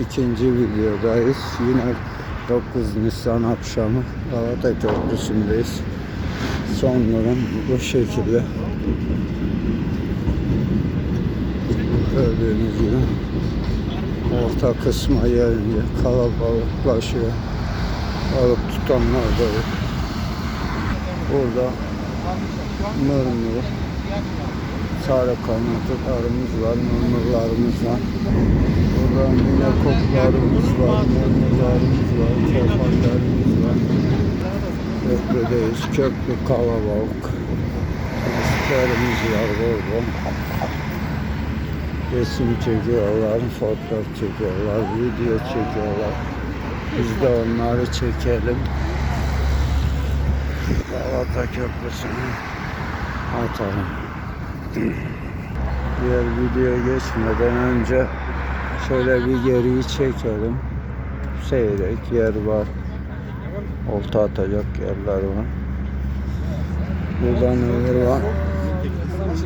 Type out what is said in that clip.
ikinci videodayız. Yine 9 Nisan akşamı Galata Köprüsü'ndeyiz. Son durum bu şekilde. Gördüğünüz gibi orta kısma gelince kalabalıklaşıyor. Balık tutanlar da yok. Burada mırmır, sarı kanatlarımız var, mırmırlarımız var. Burada yine koklarımız var, mırmırlarımız var, kefallerimiz var. Köprüdeyiz, köprü kalabalık. Turistlerimiz var burada. Resim çekiyorlar, fotoğraf çekiyorlar, video çekiyorlar. Biz de onları çekelim. Galata Köprüsü'nü atalım. Diğer videoya geçmeden önce şöyle bir geriyi çekelim. Seyrek yer var. Olta atacak yerler var. Buradan öbür var.